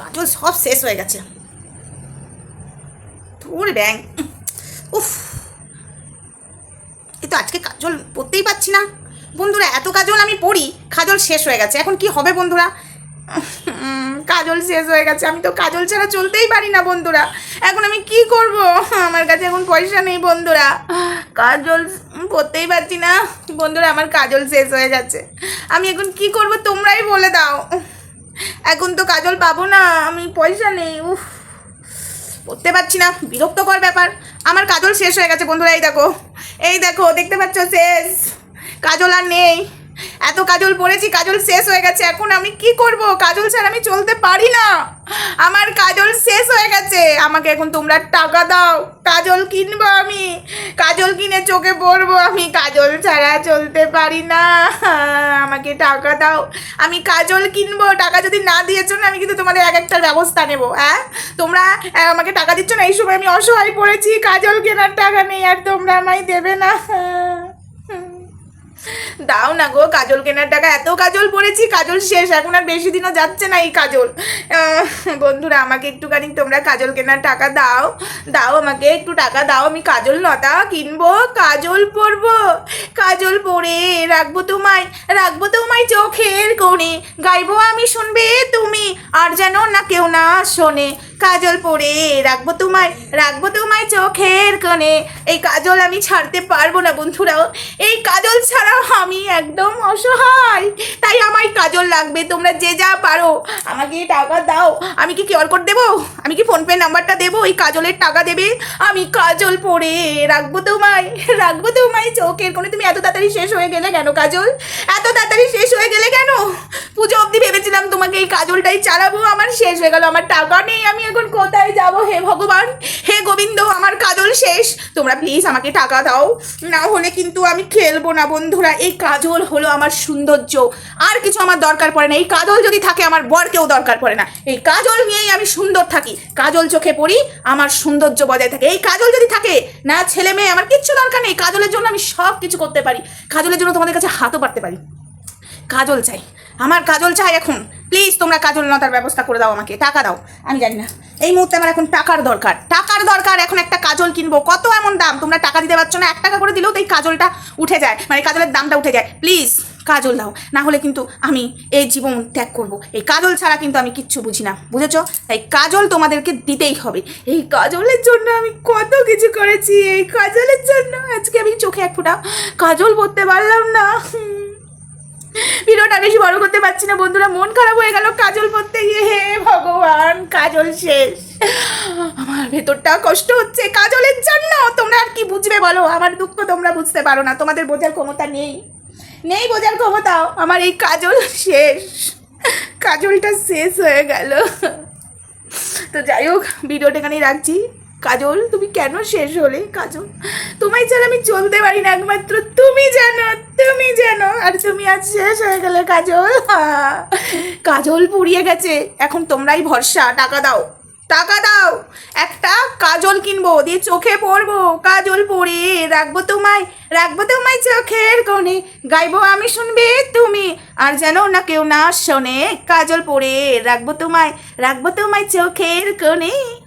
কাজল সব শেষ হয়ে গেছে। তোর ব্যাং। উফ। এ তো আজকে কাজল পড়তেই পারছি না। বন্ধুরা, এত কাজল আমি পড়ি, কাজল শেষ হয়ে গেছে। এখন কি হবে বন্ধুরা? কাজল শেষ হয়ে গেছে। আমি তো কাজল ছাড়া চলতেই পারি না বন্ধুরা। এখন আমি কি করব? আমার কাছে এখন পয়সা নেই বন্ধুরা। কাজল পরতেই পারছি না। বন্ধুরা, আমার কাজল শেষ হয়ে যাচ্ছে আমি এখন কি করব তোমরাই বলে দাও। এখন তো কাজল পাবো না, আমি পয়সা নেই, উফ, পড়তে পারছি না, বিরক্তকর ব্যাপার। আমার কাজল শেষ হয়ে গেছে বন্ধুরা, এই দেখো এই দেখো, দেখতে পাচ্ছ, শেষ। কাজল আর নেই। এত কাজল পড়েছি, কাজল শেষ হয়ে গেছে। এখন আমি কি করব? কাজল ছাড়া আমি চলতে পারি না। আমার কাজল শেষ হয়ে গেছে। আমাকে এখন তোমরা টাকা দাও। কাজল কিনবো আমি। কাজল কিনে চোখে পড়ব আমি। কাজল ছাড়া চলতে পারি না। আমাকে টাকা দাও। আমি কাজল কিনবো। টাকা যদি না দিয়েছ না, আমি কিন্তু তোমাদের এক একটা ব্যবস্থা নেব হ্যাঁ? তোমরা আমাকে টাকা দিচ্ছ না, এই সময় আমি অসহায় পড়েছি। কাজল কেনার টাকা নেই আর তোমরা আমায় দেবে না। দাও না গো, কাজল কেনার টাকা, এত কাজল পড়েছি, কাজল শেষ, এখন আর বেশি দিনও যাচ্ছে না এই কাজল। বন্ধুরা, আমাকে একটুখানি তোমরা কাজল কেনার টাকা দাও দাও আমাকে একটু টাকা দাও, আমি কাজল লতা কিনবো, কাজল পরবো, কাজল পরে রাখব তোমায় রাখব তোমায় চোখের কোণে, গাইবো আমি শুনবে তুমি, আর যেন না কেউ না শোনে। কাজল পরে রাখব তোমায় রাখব তোমায় চোখের কোণে। এই কাজল আমি ছাড়তে পারব না বন্ধুরাও, এই কাজল ছাড়া আমি একদম অসহায়। তাই আমার কাজল লাগবে, তোমরা যে যা পারো। আমাকে টাকা দাও, আমি কি কিউআর কোড দেবো? আমি কি ফোনপে নাম্বারটা দেবো? ওই কাজলের টাকা দেবে? আমি কাজল পরে রাখব তোমায় রাখব তোমায় চোখের কোণে। তুমি এত তাড়াতাড়ি শেষ হয়ে গেলে কেন কাজল? এত তাড়াতাড়ি শেষ হয়ে গেলে কেন? পুজো অবধি ভেবেছিলাম তোমাকে এই কাজলটাই চালাবো, আমার শেষ হয়ে গেল, আমার টাকা নেই, আমি এখন কোথায় যাব? হে ভগবান, হে গোবিন্দ, আমার কাজল শেষ। তোমরা প্লিজ আমাকে টাকা দাও। না হলে কিন্তু আমি খেলব না, বন্ধুরা। এই কাজল হলো আমার সৌন্দর্য। আর কিছু আমার দরকার পড়ে না। এই কাজল যদি থাকে, আমার বরকেও দরকার পড়ে না। এই কাজল নিয়েই আমি সুন্দর থাকি। কাজল চোখে পড়ি, আমার সৌন্দর্য বজায় থাকে। এই কাজল যদি থাকে, না ছেলে মেয়ে, আমার কিচ্ছু দরকার নেই। কাজলের জন্য আমি সব কিছু করতে পারি। কাজলের জন্য তোমাদের কাছে হাতও পারতে পারি। কাজল চাই। আমার কাজল চাই এখন। প্লিজ তোমরা কাজল নতার ব্যবস্থা করে দাও আমাকে। টাকা দাও। আমি জানি না। এই মুহূর্তে আমার এখন টাকার দরকার। টাকার দরকার এখন একটা কাজল কিনবো। কত এমন দাম? তোমরা টাকা দিতে পারছ না? এক টাকা করে দিলেও তো এই কাজলটা উঠে যায়। মানে কাজলের দামটা উঠে যায়। প্লিজ কাজল দাও। না হলে কিন্তু আমি এই জীবন ত্যাগ করব। এই কাজল ছাড়া কিন্তু আমি কিচ্ছু বুঝি না। বুঝেছ? তাই কাজল তোমাদেরকে দিতেই হবে। এই কাজলের জন্য আমি কত কিছু করেছি। এই কাজলের জন্য আজকে আমি চোখে এক ফোঁটা কাজল পরতে পারলাম না। ভিডিওটা বেশি বড় করতে পারছি না, বন্ধুরা, মন খারাপ হয়ে গেল, কাজল পরতে গিয়ে, হে ভগবান, কাজল শেষ। আমার ভেতরটা কষ্ট হচ্ছে, কাজলের জন্য, তোমরা আর কি বুঝবে বলো? আমার দুঃখ তোমরা বুঝতে পারো না, তোমাদের বোঝার ক্ষমতা নেই। নেই বোঝার ক্ষমতা, আমার এই কাজল শেষ। কাজলটা শেষ হয়ে গেল। তো যাই হোক, ভিডিওটা এখানেই রাখছি। কাজল, তুমি কেন শেষ হলে? কাজল, তোমায় ছাড়া আমি চলতে পারি না একমাত্র। তুমি জানো তুমি জানো। আর তুমি আজ শেষ হয়ে গেলে, কাজল। কাজল পুড়িয়ে গেছে। এখন তোমরাই ভরসা। টাকা দাও। টাকা দাও। একটা কাজল কিনবো, দিয়ে চোখে পরবো কাজল পরে রাখব তোমায় রাখব তোমায় চোখের কোণে। গাইবো আমি শুনবে তুমি, আর যেন না কেউ না শোনে। কাজল পরে রাখব তোমায় রাখব তোমায় চোখের কোণে।